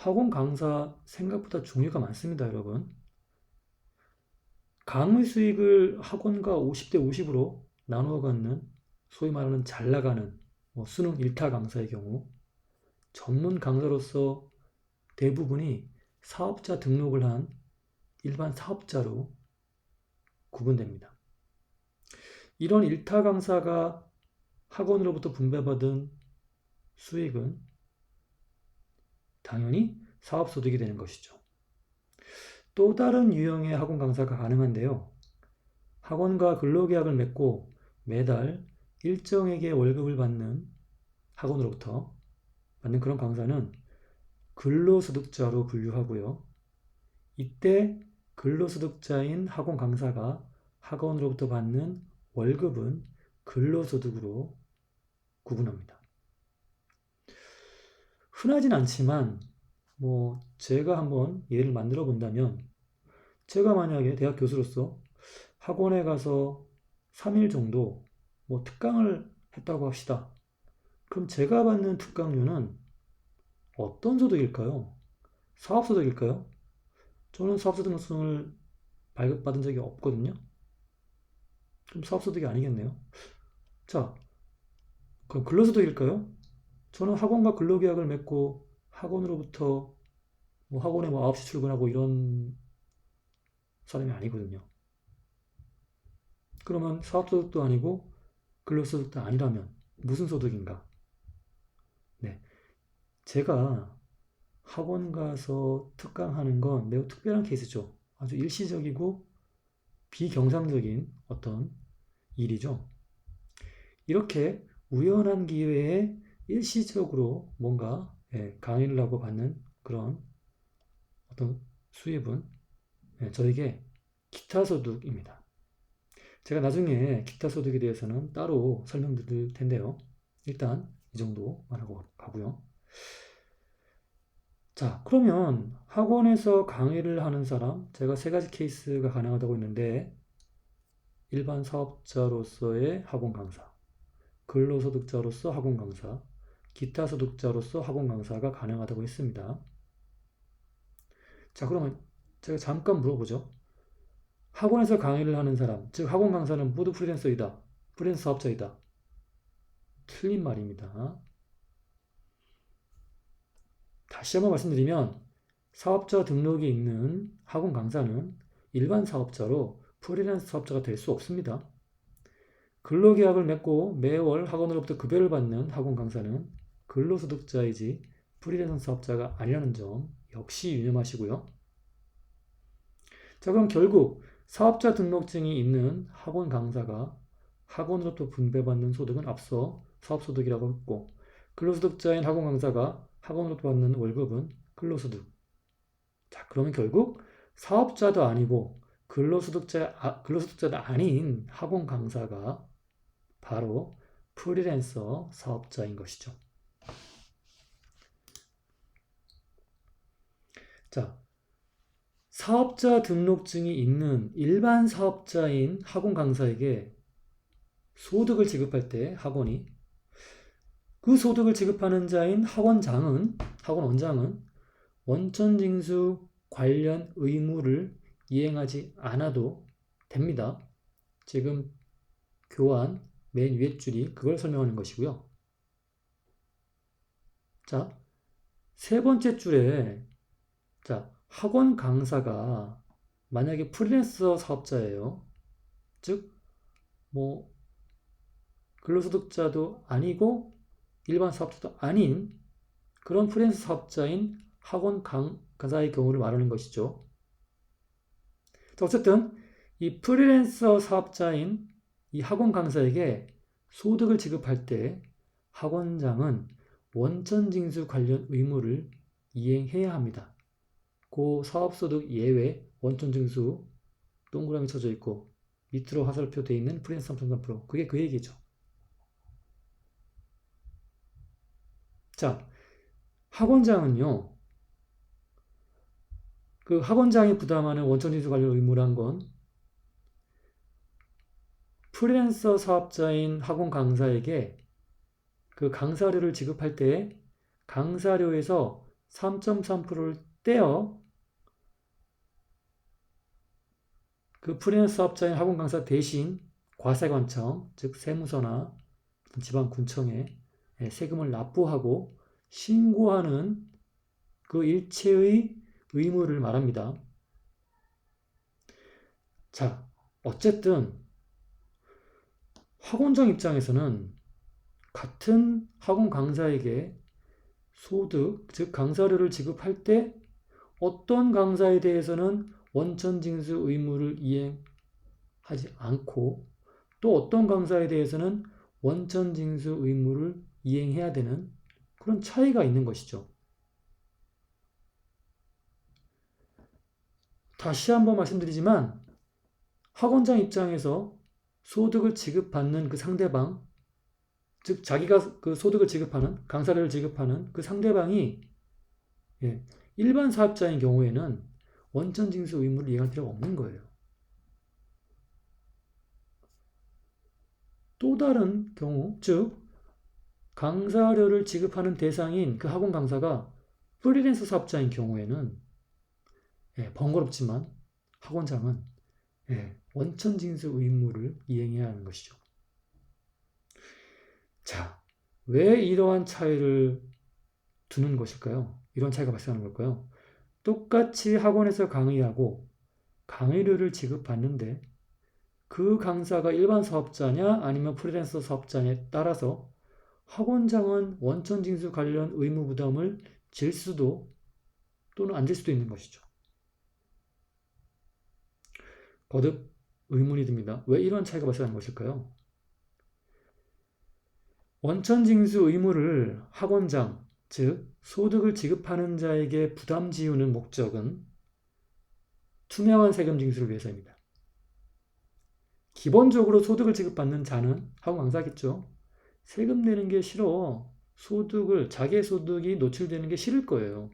학원 강사 생각보다 종류가 많습니다, 여러분. 강의 수익을 학원과 50대 50으로 나누어 갖는 소위 말하는 잘 나가는 뭐 수능 1타 강사의 경우 전문 강사로서 대부분이 사업자 등록을 한 일반 사업자로 구분됩니다. 이런 1타 강사가 학원으로부터 분배받은 수익은 당연히 사업소득이 되는 것이죠. 또 다른 유형의 학원 강사가 가능한데요. 학원과 근로계약을 맺고 매달 일정액의 월급을 받는 학원으로부터 받는 그런 강사는 근로소득자로 분류하고요. 이때 근로소득자인 학원 강사가 학원으로부터 받는 월급은 근로소득으로 구분합니다. 흔하진 않지만 뭐 제가 한번 예를 만들어 본다면 제가 만약에 대학 교수로서 학원에 가서 3일 정도 뭐 특강을 했다고 합시다. 그럼 제가 받는 특강료는 어떤 소득일까요? 사업소득일까요? 저는 사업소득성을 발급받은 적이 없거든요. 그럼 사업소득이 아니겠네요. 자, 그럼 근로소득일까요? 저는 학원과 근로계약을 맺고 학원으로부터 뭐 학원에 뭐 9시 출근하고 이런 사람이 아니거든요. 그러면 사업소득도 아니고 근로소득도 아니라면 무슨 소득인가? 네. 제가 학원 가서 특강하는 건 매우 특별한 케이스죠. 아주 일시적이고 비경상적인 어떤 일이죠. 이렇게 우연한 기회에 일시적으로 뭔가 예, 강의를 하고 받는 그런 어떤 수입은 예, 저에게 기타 소득입니다. 제가 나중에 기타 소득에 대해서는 따로 설명드릴 텐데요. 일단 이 정도 말하고 가고요. 자, 그러면 학원에서 강의를 하는 사람, 제가 세 가지 케이스가 가능하다고 했는데, 일반 사업자로서의 학원 강사, 근로소득자로서 학원 강사, 기타 소득자로서 학원 강사가 가능하다고 했습니다. 자, 그러면 제가 잠깐 물어보죠. 학원에서 강의를 하는 사람, 즉 학원 강사는 모두 프리랜서이다. 프리랜서 사업자이다. 틀린 말입니다. 다시 한번 말씀드리면 사업자 등록이 있는 학원 강사는 일반 사업자로 프리랜서 사업자가 될 수 없습니다. 근로계약을 맺고 매월 학원으로부터 급여를 받는 학원 강사는 근로소득자이지 프리랜서 사업자가 아니라는 점 역시 유념하시고요. 자, 그럼 결국 사업자 등록증이 있는 학원 강사가 학원으로부터 분배받는 소득은 앞서 사업소득이라고 했고 근로소득자인 학원 강사가 학원으로부터 받는 월급은 근로소득. 자, 그러면 결국 사업자도 아니고 근로소득자, 아, 근로소득자도 아닌 학원 강사가 바로 프리랜서 사업자인 것이죠. 자, 사업자 등록증이 있는 일반 사업자인 학원 강사에게 소득을 지급할 때 학원이 그 소득을 지급하는 자인 학원장은 학원 원장은 원천 징수 관련 의무를 이행하지 않아도 됩니다. 지금 교환 맨 위에 줄이 그걸 설명하는 것이고요. 자, 세 번째 줄에 자, 학원 강사가 만약에 프리랜서 사업자예요. 즉, 뭐, 근로소득자도 아니고 일반 사업자도 아닌 그런 프리랜서 사업자인 학원 강사의 경우를 말하는 것이죠. 자, 어쨌든 이 프리랜서 사업자인 이 학원 강사에게 소득을 지급할 때 학원장은 원천 징수 관련 의무를 이행해야 합니다. 그 사업소득 예외 원천징수 동그라미 쳐져 있고 밑으로 화살표 되어 있는 프리랜서 3.3% 그게 그 얘기죠. 자, 학원장은요. 그 학원장이 부담하는 원천징수 관련 의무란 건 프리랜서 사업자인 학원 강사에게 그 강사료를 지급할 때 강사료에서 3.3%를 떼어 그 프리랜서 사업자인 학원 강사 대신 과세관청, 즉 세무서나 지방군청에 예, 세금을 납부하고 신고하는 그 일체의 의무를 말합니다. 자, 어쨌든 학원장 입장에서는 같은 학원 강사에게 소득, 즉 강사료를 지급할 때 어떤 강사에 대해서는 원천 징수 의무를 이행하지 않고 또 어떤 강사에 대해서는 원천 징수 의무를 이행해야 되는 그런 차이가 있는 것이죠. 다시 한번 말씀드리지만 학원장 입장에서 소득을 지급받는 그 상대방, 즉 자기가 그 소득을 지급하는 강사료를 지급하는 그 상대방이 예, 일반 사업자인 경우에는 원천 징수 의무를 이행할 필요가 없는 거예요. 또 다른 경우, 즉 강사료를 지급하는 대상인 그 학원 강사가 프리랜서 사업자인 경우에는 예, 번거롭지만 학원장은 예, 원천 징수 의무를 이행해야 하는 것이죠. 자, 왜 이러한 차이를 두는 것일까요? 이런 차이가 발생하는 걸까요? 똑같이 학원에서 강의하고 강의료를 지급받는데 그 강사가 일반 사업자냐 아니면 프리랜서 사업자냐에 따라서 학원장은 원천 징수 관련 의무 부담을 질 수도 또는 안 질 수도 있는 것이죠. 거듭 의문이 듭니다. 왜 이런 차이가 발생하는 것일까요? 원천 징수 의무를 학원장, 즉 소득을 지급하는 자에게 부담 지우는 목적은 투명한 세금 징수를 위해서입니다. 기본적으로 소득을 지급받는 자는 학원 강사겠죠. 세금 내는 게 싫어. 소득을 자기의 소득이 노출되는 게 싫을 거예요.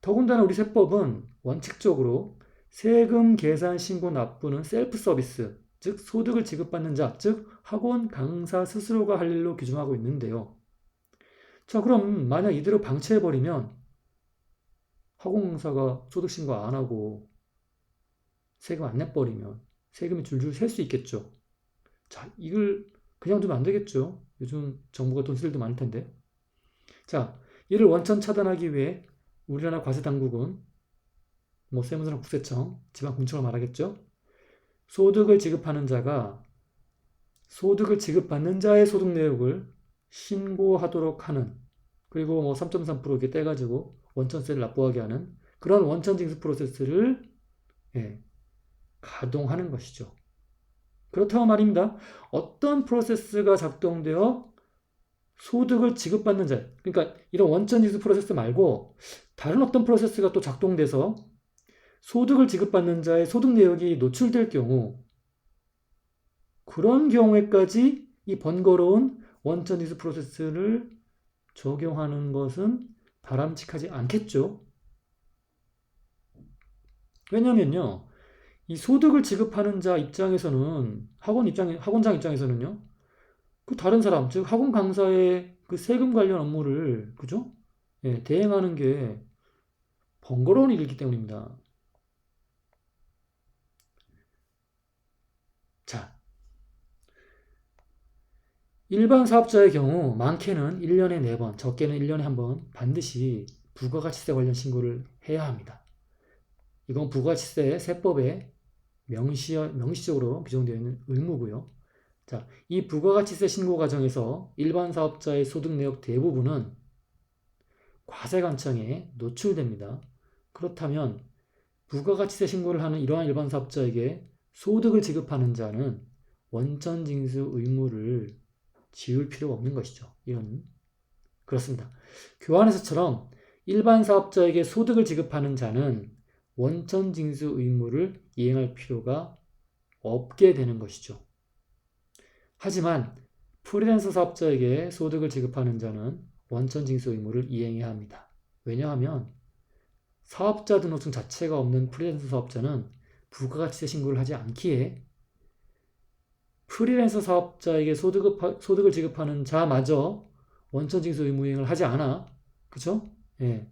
더군다나 우리 세법은 원칙적으로 세금 계산 신고 납부는 셀프 서비스, 즉 소득을 지급받는 자, 즉 학원 강사 스스로가 할 일로 규정하고 있는데요. 자, 그럼 만약 이대로 방치해 버리면 학원 강사가 소득 신고 안 하고 세금 안 내버리면 세금이 줄줄 셀 수 있겠죠. 자, 이걸 그냥 두면 안 되겠죠. 요즘 정부가 돈 쓸 일도 많을 텐데. 자, 이를 원천 차단하기 위해 우리나라 과세 당국은 뭐 세무서나 국세청, 지방군청을 말하겠죠. 소득을 지급하는 자가 소득을 지급받는 자의 소득 내역을 신고하도록 하는 그리고 뭐 3.3% 이렇게 떼가지고 원천세를 납부하게 하는 그런 원천 징수 프로세스를 예, 가동하는 것이죠. 그렇다고 말입니다. 어떤 프로세스가 작동되어 소득을 지급받는 자, 그러니까 이런 원천 징수 프로세스 말고 다른 어떤 프로세스가 또 작동돼서 소득을 지급받는 자의 소득 내역이 노출될 경우 그런 경우에까지 이 번거로운 원천 징수 프로세스를 적용하는 것은 바람직하지 않겠죠. 왜냐면요. 이 소득을 지급하는 자 입장에서는 학원 입장 학원장 입장에서는요. 그 다른 사람 즉 학원 강사의 그 세금 관련 업무를 그죠? 예, 대행하는 게 번거로운 일이기 때문입니다. 자, 일반 사업자의 경우 많게는 1년에 4번, 적게는 1년에 1번 반드시 부가가치세 관련 신고를 해야 합니다. 이건 부가가치세 세법에 명시, 명시적으로 규정되어 있는 의무고요. 자, 이 부가가치세 신고 과정에서 일반 사업자의 소득 내역 대부분은 과세관청에 노출됩니다. 그렇다면 부가가치세 신고를 하는 이러한 일반 사업자에게 소득을 지급하는 자는 원천 징수 의무를 지울 필요가 없는 것이죠. 이런 그렇습니다. 교환에서처럼 일반 사업자에게 소득을 지급하는 자는 원천 징수 의무를 이행할 필요가 없게 되는 것이죠. 하지만 프리랜서 사업자에게 소득을 지급하는 자는 원천 징수 의무를 이행해야 합니다. 왜냐하면 사업자 등록증 자체가 없는 프리랜서 사업자는 부가가치세 신고를 하지 않기에 프리랜서 사업자에게 소득을, 소득을 지급하는 자마저 원천 징수 의무 이행을 하지 않아 그죠? 예.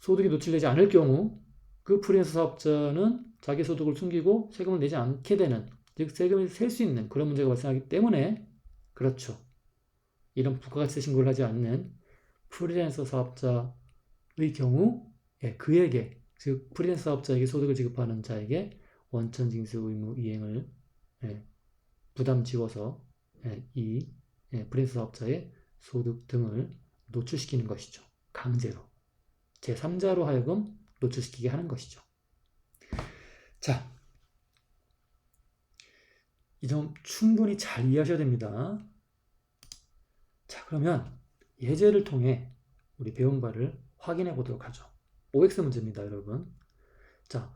소득이 노출되지 않을 경우 그 프리랜서 사업자는 자기 소득을 숨기고 세금을 내지 않게 되는 즉 세금을 셀 수 있는 그런 문제가 발생하기 때문에 그렇죠. 이런 부가가치세 신고를 하지 않는 프리랜서 사업자의 경우 예, 그에게 즉 프리랜서 사업자에게 소득을 지급하는 자에게 원천 징수 의무 이행을 예, 부담 지워서 예, 이 예, 프리랜서 사업자의 소득 등을 노출시키는 것이죠. 강제로. 제3자로 하여금 노출시키게 하는 것이죠. 자, 이 점 충분히 잘 이해하셔야 됩니다. 자, 그러면 예제를 통해 우리 배운 바를 확인해 보도록 하죠. OX 문제입니다, 여러분. 자,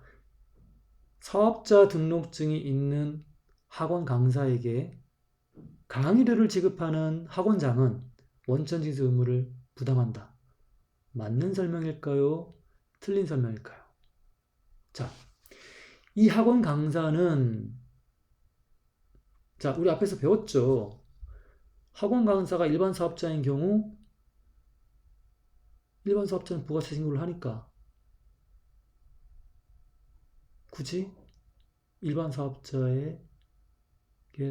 사업자 등록증이 있는 학원 강사에게 강의료를 지급하는 학원장은 원천 징수 의무를 부담한다. 맞는 설명일까요? 틀린 설명일까요? 자, 이 학원 강사는 자, 우리 앞에서 배웠죠. 학원 강사가 일반 사업자인 경우 일반 사업자는 부가세 신고를 하니까 굳이 일반 사업자에게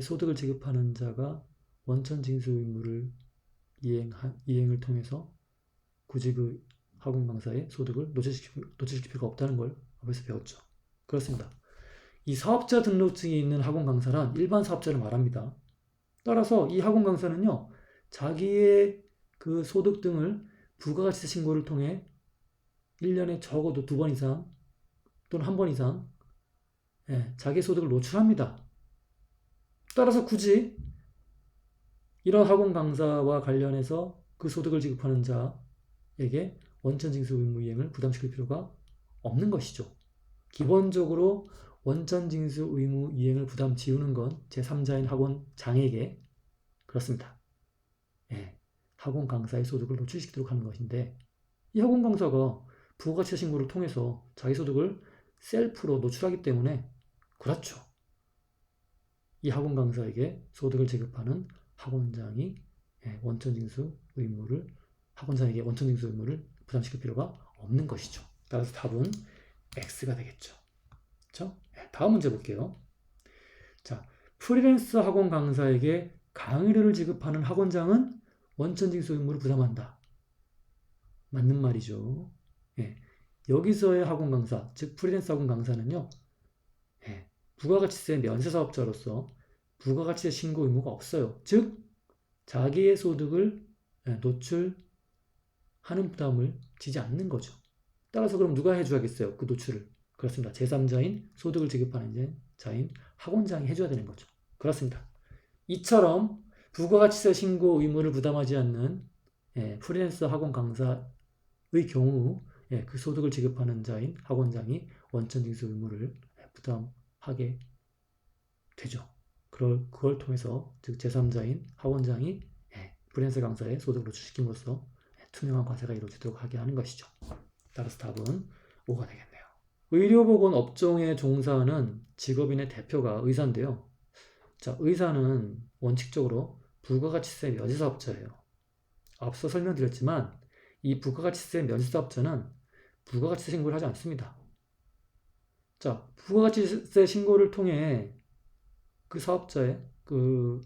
소득을 지급하는 자가 원천 징수 의무를 이행 이행을 통해서 그 학원 강사의 소득을 노출시킬, 노출시킬 필요가 없다는 걸 앞에서 배웠죠. 그렇습니다. 이 사업자 등록증이 있는 학원 강사란 일반 사업자를 말합니다. 따라서 이 학원 강사는요, 자기의 그 소득 등을 부가가치세 신고를 통해 1년에 적어도 두 번 이상 또는 한 번 이상 예, 자기 소득을 노출합니다. 따라서 굳이 이런 학원 강사와 관련해서 그 소득을 지급하는 자에게 원천징수 의무 이행을 부담시킬 필요가 없는 것이죠. 기본적으로 원천징수 의무 이행을 부담 지우는 건 제3자인 학원장에게 그렇습니다. 예, 학원 강사의 소득을 노출시키도록 하는 것인데 이 학원 강사가 부가가치 신고를 통해서 자기 소득을 셀프로 노출하기 때문에 그렇죠. 이 학원 강사에게 소득을 지급하는 학원장이 예, 원천 징수 의무를 학원장에게 원천 징수 의무를 부담시킬 필요가 없는 것이죠. 따라서 답은 X가 되겠죠. 그렇죠? 다음 문제 볼게요. 자, 프리랜서 학원 강사에게 강의료를 지급하는 학원장은 원천 징수 의무를 부담한다. 맞는 말이죠. 예. 여기서의 학원 강사, 즉 프리랜서 학원 강사는요. 예. 부가가치세 면세 사업자로서 부가가치세 신고 의무가 없어요. 즉 자기의 소득을 예, 노출하는 부담을 지지 않는 거죠. 따라서 그럼 누가 해줘야겠어요? 그 노출을. 그렇습니다. 제3자인 소득을 지급하는 자인 학원장이 해줘야 되는 거죠. 그렇습니다. 이처럼 부가가치세 신고 의무를 부담하지 않는 예, 프리랜서 학원 강사의 경우 예, 그 소득을 지급하는 자인 학원장이 원천징수 의무를 부담 하게 되죠. 그걸, 그걸 통해서 즉 제3자인 학원장이 예, 프리랜서 강사의 소득을 노출시킴으로써 예, 투명한 과세가 이루어지도록 하게 하는 것이죠. 따라서 답은 5가 되겠네요. 의료보건 업종에 종사하는 직업인의 대표가 의사인데요. 자, 의사는 원칙적으로 부가가치세 면세사업자예요. 앞서 설명드렸지만 이 부가가치세 면세사업자는 부가가치세 신고를 하지 않습니다. 자, 부가가치세 신고를 통해 그 사업자의 그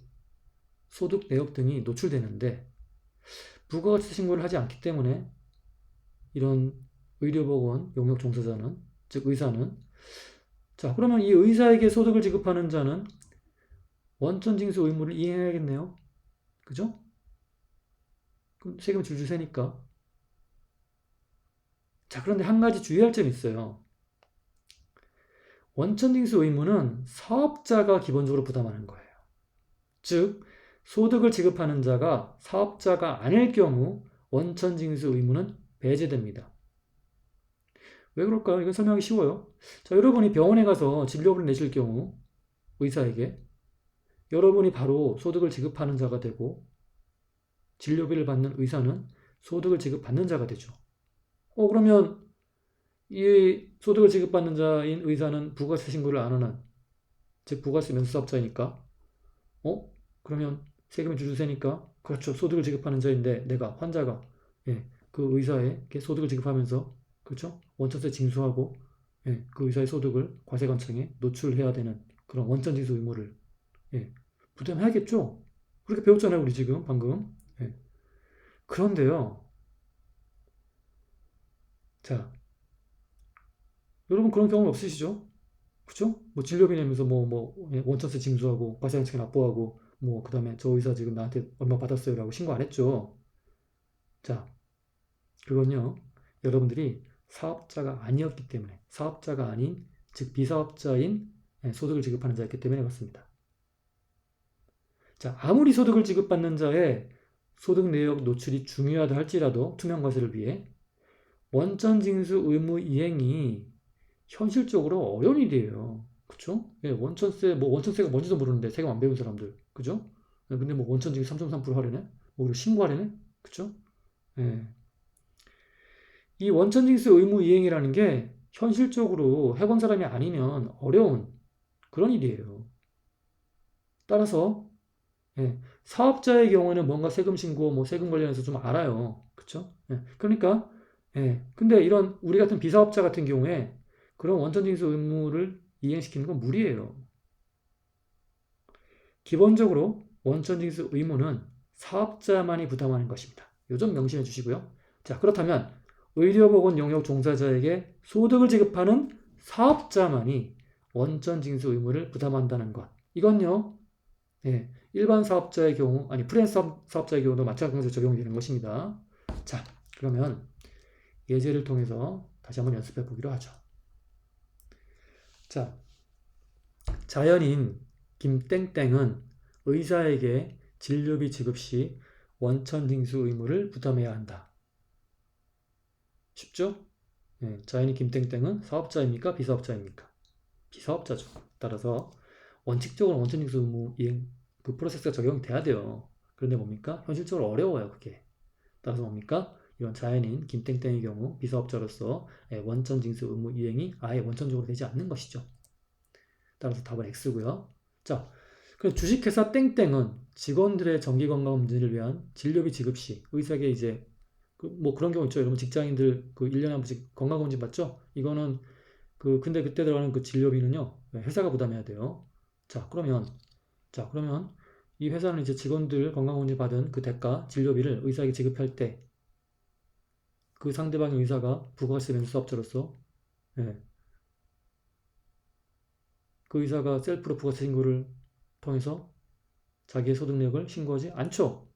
소득 내역 등이 노출되는데 부가가치세 신고를 하지 않기 때문에 이런 의료보건 용역 종사자는 즉 의사는 자 그러면 이 의사에게 소득을 지급하는 자는 원천 징수 의무를 이행해야겠네요. 그죠? 그럼 세금을 줄줄 세니까. 자 그런데 한 가지 주의할 점이 있어요. 원천징수 의무는 사업자가 기본적으로 부담하는 거예요. 즉 소득을 지급하는 자가 사업자가 아닐 경우 원천징수 의무는 배제됩니다. 왜 그럴까요? 이건 설명하기 쉬워요. 자, 여러분이 병원에 가서 진료비를 내실 경우 의사에게 여러분이 바로 소득을 지급하는 자가 되고 진료비를 받는 의사는 소득을 지급받는 자가 되죠. 어, 그러면 이 소득을 지급받는 자인 의사는 부가세 신고를 안 하는 즉 부가세 면세사업자이니까 어? 그러면 세금이 줄줄 세니까 그렇죠. 소득을 지급하는 자인데 내가 환자가 예, 그 의사에게 소득을 지급하면서 그렇죠? 원천세 징수하고 예, 그 의사의 소득을 과세관청에 노출해야 되는 그런 원천징수 의무를 예, 부담해야겠죠. 그렇게 배웠잖아요, 우리 지금 방금. 예. 그런데요. 자, 여러분 그런 경험 없으시죠? 그쵸? 뭐 진료비 내면서 뭐, 뭐, 예, 원천세 징수하고, 과세관청에 납부하고, 뭐, 그 다음에 저 의사 지금 나한테 얼마 받았어요 라고 신고 안 했죠? 자, 그건요, 여러분들이 사업자가 아니었기 때문에, 사업자가 아닌, 즉, 비사업자인 예, 소득을 지급하는 자였기 때문에 그렇습니다. 자, 아무리 소득을 지급받는 자의 소득 내역 노출이 중요하다 할지라도 투명 과세를 위해 원천 징수 의무 이행이 현실적으로 어려운 일이에요. 그쵸? 예, 원천세, 뭐 원천세가 뭔지도 모르는데 세금 안 배운 사람들. 그죠? 예, 근데 뭐 원천 징수 3.3% 하려네? 뭐 신고하려네? 그쵸? 예. 이 원천 징수 의무 이행이라는 게 현실적으로 해본 사람이 아니면 어려운 그런 일이에요. 따라서 예, 사업자의 경우에는 뭔가 세금 신고, 뭐 세금 관련해서 좀 알아요. 그쵸? 예, 그러니까 예, 근데 이런 우리 같은 비사업자 같은 경우에 그런 원천 징수 의무를 이행시키는 건 무리예요. 기본적으로 원천 징수 의무는 사업자만이 부담하는 것입니다. 요점 명심해 주시고요. 자, 그렇다면 의료보건 영역 종사자에게 소득을 지급하는 사업자만이 원천 징수 의무를 부담한다는 것. 이건요, 예, 일반 사업자의 경우, 아니 프리랜서 사업- 사업 자의 경우도 마찬가지로 적용이 되는 것입니다. 자, 그러면 예제를 통해서 다시 한번 연습해 보기로 하죠. 자, 자연인 김땡땡은 의사에게 진료비 지급 시 원천 징수 의무를 부담해야 한다. 쉽죠? 예, 자연인 김땡땡은 사업자입니까? 비사업자입니까? 비사업자죠. 따라서 원칙적으로 원천 징수 의무 이행 그 프로세스가 적용돼야 돼요. 그런데 뭡니까? 현실적으로 어려워요, 그게. 따라서 뭡니까? 이런 자연인 김땡땡의 경우 비사업자로서 예, 원천 징수 의무 이행이 아예 원천적으로 되지 않는 것이죠. 따라서 답은 X고요. 자, 그럼 주식회사 땡땡은 직원들의 정기건강검진을 위한 진료비 지급 시 의사에게 이제 그 뭐 그런 경우 있죠. 여러분 직장인들 그 1년에 한 번씩 건강검진 받죠? 이거는 그 근데 그때 들어가는 그 진료비는요. 회사가 부담해야 돼요. 자, 그러면 자, 그러면 이 회사는 이제 직원들 건강검진 받은 그 대가 진료비를 의사에게 지급할 때 그 상대방의 의사가 부가세 면수사업자로서 예, 그 의사가 셀프로 부가세 신고를 통해서 자기의 소득 내역을 신고하지 않죠.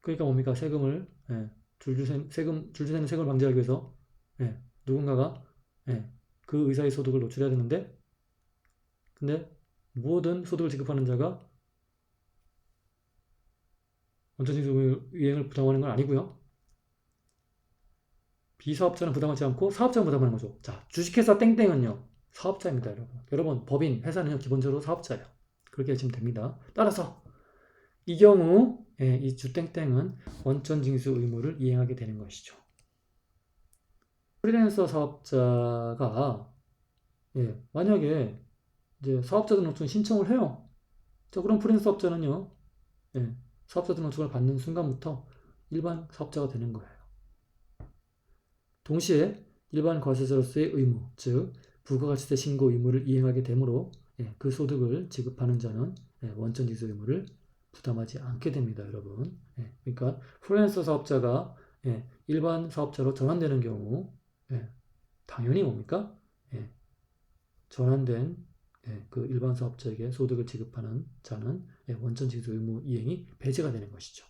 그러니까 뭡니까? 세금을 예, 줄줄 세금 줄줄 새는 세금을 방지하기 위해서 예, 누군가가 예, 그 의사의 소득을 노출해야 되는데 근데 모든 소득을 지급하는 자가 원천징수 이행을 부담하는 건 아니고요. 비사업자는 부담하지 않고 사업자는 부담하는 거죠. 자, 주식회사 땡땡은요. 사업자입니다, 여러분. 여러분, 법인, 회사는요, 기본적으로 사업자예요. 그렇게 하시면 됩니다. 따라서 이 경우 예, 이 주땡땡은 원천 징수 의무를 이행하게 되는 것이죠. 프리랜서 사업자가 예, 만약에 이제 사업자 등록증 신청을 해요. 자, 그럼 프리랜서 사업자는요. 예, 사업자 등록증을 받는 순간부터 일반 사업자가 되는 거예요. 동시에 일반 과세자로서의 의무, 즉 부가가치세 신고 의무를 이행하게 되므로 예, 그 소득을 지급하는 자는 예, 원천 징수 의무를 부담하지 않게 됩니다, 여러분. 예, 그러니까 프리랜서 사업자가 예, 일반 사업자로 전환되는 경우 예, 당연히 뭡니까? 예, 전환된 예, 그 일반 사업자에게 소득을 지급하는 자는 예, 원천 징수 의무 이행이 배제가 되는 것이죠.